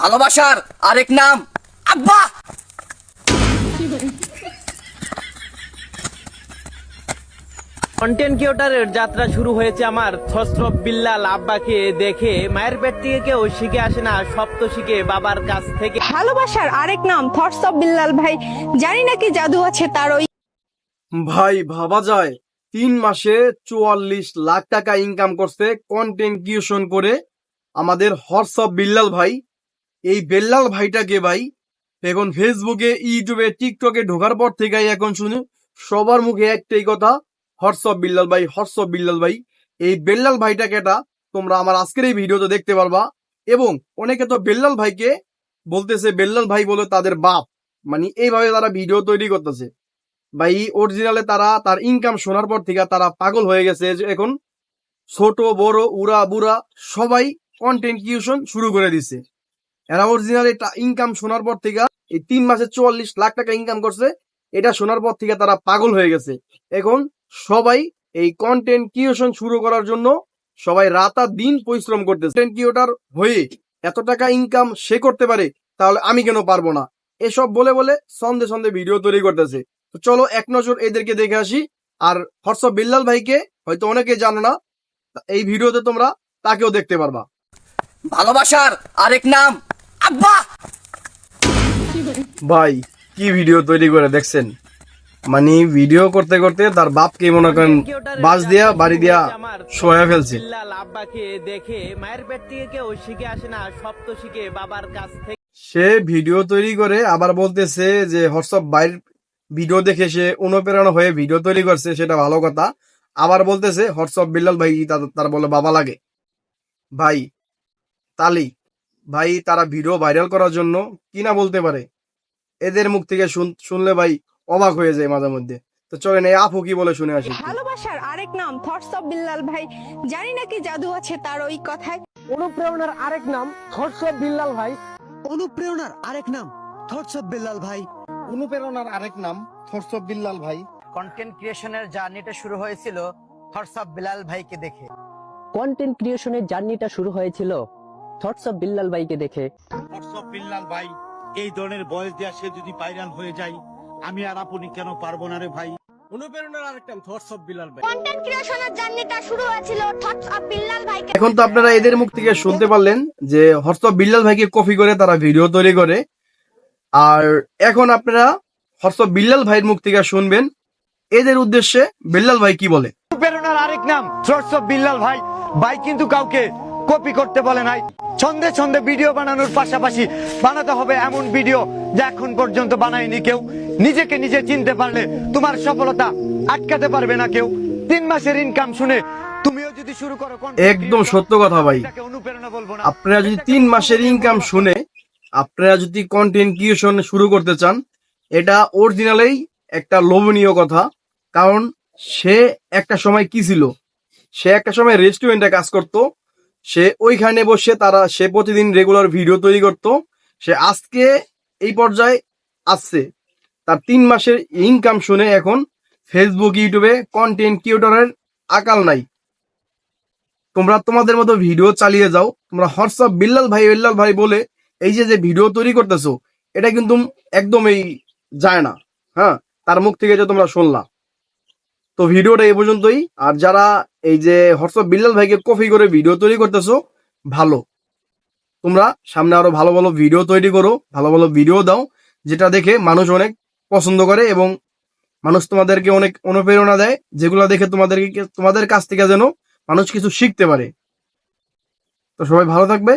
ভালোবাসার আরেক নাম আব্বা। কন্টেন্ট ক্রিয়েটারের যাত্রা শুরু হয়েছে আমার। ছস্রব বিল্লাল আব্বাকে দেখে মায়ের পেট থেকে কেউ শিখে আসে না সপ্ত শিখে বাবার কাছ থেকে। ভালোবাসার আরেক নাম অফ বিল্লাল ভাই। জানি না কি জাদু আছে তার ওই ভাই ভাবা যায়। তিন মাসে চুয়াল্লিশ লাখ টাকা ইনকাম করছে কন্টেন্ট ক্রিয়েশন করে আমাদের হোয়াটসঅ্যাপ বিল্লাল ভাই। এই বেল্লাল ভাইটাকে ভাই, এখন ফেসবুকে, ইউটিউবে, টিকটকে ঢোকার পর থেকে এখন শুনি সবার মুখে একটাই কথা, হোয়াটসঅ্যাপ বিল্লাল ভাই, হোয়াটসঅ্যাপ বিল্লাল ভাই। এই বেল্লাল ভাইটাকে এটা তোমরা আমার আজকের এই ভিডিওতে দেখতে পারবা। এবং অনেকে তো বেল্লাল ভাইকে বলতেছে, বেল্লাল ভাই বলে তাদের বাপ। মানে এইভাবে তারা ভিডিও তৈরি করতেছে। ভাই অরিজিনালে তারা তার ইনকাম শোনার পর থেকে তারা পাগল হয়ে গেছে এখন ছোট, বড় উড়া বুড়া সবাই কন্টেন্ট ক্রিয়েশন শুরু করে দিছে। এরা অরিজিনাল এটা ইনকাম শোনার পর থেকে এই তিন মাসে চুয়াল্লিশ লাখ টাকা ইনকাম করছে, এটা শোনার পর থেকে তারা পাগল হয়ে গেছে। এখন সবাই এই কন্টেন্ট ক্রিয়েশন শুরু করার জন্য সবাই রাত দিন পরিশ্রম করতেছে। কন্টেন্ট হয়ে এত টাকা ইনকাম সে করতে পারে, তাহলে আমি কেন পারব না? এসব বলে বলে সন্ধে সন্ধে ভিডিও তৈরি করতেছে। তো চলো এক নজর এদেরকে দেখে আসি। আর হোয়াটসঅ্যাপ বিল্লাল ভাইকে হয়তো অনেকে জানো না, এই ভিডিওতে তোমরা তাকেও দেখতে পারবা। ভালোবাসার আরেক নাম ভাই কি ভিডিও তৈরি করে দেখছেন? মানে ভিডিও করতে করতে তার বাপকে মনে করেন বাস দিয়া বাড়ি দিয়া শোয়া ফেলছে। আব্বাকে দেখে মায়ের পেট থেকে কেউ শিখে আসে না সপ্ত শিখে বাবার কাছ থেকে। সে ভিডিও তৈরি করে আবার বলতেছে যে হোয়াটসঅ্যাপ বাইর ভিডিও দেখে সে অনুপ্রেরণা হয়ে ভিডিও তৈরি করছে সেটা ভালো কথা। আবার বলতেছে হোয়াটসঅ্যাপ বিল্লাল ভাই তার- তার বলে বাবা লাগে। ভাই তালি ভাই তারা ভিডিও ভাইরাল করার জন্য কি না বলতে পারে? এদের মুখ থেকে শুনলে ভাই অবাক হয়ে যায় মাঝে মধ্যে। তো চলেন এই আপু কি বলে শুনে আসি ভালোবাসার আরেক নাম থটস অফ বিল্লাল ভাই। জানি না কি জাদু আছে তার ওই কথায়। অনুপ্রেরণার আরেক নাম থটস অফ বিল্লাল ভাই। অনুপ্রেরণার আরেক নাম থটস অফ বিল্লাল ভাই। অনুপ্রেরণার আরেক নাম থরসব বিল্লাল ভাই। কন্টেন্ট ক্রিয়েশনের জার্নিটা শুরু হয়েছিল হোয়াটসঅ্যাপ বিলাল ভাইকে দেখে। কন্টেন্ট ক্রিয়েশনের জার্নিটা শুরু হয়েছিল থটস অফ বিল্লাল ভাইকে দেখে হোয়াটসঅ্যাপ বিল্লাল ভাই এই ধরনের বয়স সে যদি ভাইরাল হয়ে যায় আমি আর আপনি কেন পারব না রে ভাই? অনুপ্রেরণার আরেক থটস অফ বিল্লাল ভাই কন্টেন্ট ক্রিয়েশনের জার্নিটা শুরু হয়েছিল থটস অফ বিল্লাল ভাইকে এখন তো আপনারা এদের মুখ থেকে শুনতে পারলেন যে হোয়াটসঅ্যাপ বিল্লাল ভাইকে কপি করে তারা ভিডিও তৈরি করে। আর এখন আপনারা হোয়াটসঅ্যাপ বিল্লাল ভাইয়ের মুখ থেকে শুনবেন এদের উদ্দেশ্যে বিল্লাল ভাই কি বলে? অনুপ্রেরণার আরেক নাম থরস অফ বিল্লাল ভাই ভাই কিন্তু কাউকে কপি করতে বলে নাই। ছন্দে ছন্দে ভিডিও বানানোর পাশাপাশি বানাতে হবে এমন ভিডিও যা এখন পর্যন্ত বানায়নি কেউ। নিজেকে নিজে চিনতে পারলে তোমার সফলতা আটকাতে পারবে না কেউ। তিন মাসের ইনকাম শুনে তুমিও যদি শুরু করো একদম সত্য কথা ভাই। অনুপ্রেরণা বলব না। আপনারা যদি তিন মাসের ইনকাম শুনে আপনারা যদি কন্টেন্ট ক্রিয়েশন শুরু করতে চান এটা অরিজিনালেই একটা লোভনীয় কথা। কারণ সে একটা সময় কি ছিল? সে একটা সময় রেস্টুরেন্টে কাজ করত সে ওইখানে বসে তারা, সে প্রতিদিন রেগুলার ভিডিও তৈরি করত। সে আজকে এই পর্যায়ে আসছে। তার তিন মাসের ইনকাম শুনে এখন ফেসবুক ইউটিউবে কন্টেন্ট ক্রিয়েটরের আকাল নাই। তোমরা তোমাদের মতো ভিডিও চালিয়ে যাও। তোমরা হোয়াটসঅ্যাপ বিল্লাল ভাই বিল্লাল ভাই বলে এই যে যে ভিডিও তৈরি করতেছো, এটা কিন্তু একদমই যায় না। হ্যাঁ তার মুখ থেকে যে তোমরা শুনলা। তো ভিডিওটা এই পর্যন্তই। আর যারা এই যে হোয়াটসঅ্যাপ বিল্লাল ভাইকে কপি করে ভিডিও তৈরি করতেছো, ভালো। তোমরা সামনে আরও ভালো ভালো ভিডিও তৈরি করো, ভালো ভালো ভিডিও দাও, যেটা দেখে মানুষ অনেক পছন্দ করে এবং মানুষ তোমাদেরকে অনেক অনুপ্রেরণা দেয়, যেগুলো দেখে তোমাদেরকে, তোমাদের কাছ থেকে যেন মানুষ কিছু শিখতে পারে। তো সবাই ভালো থাকবে।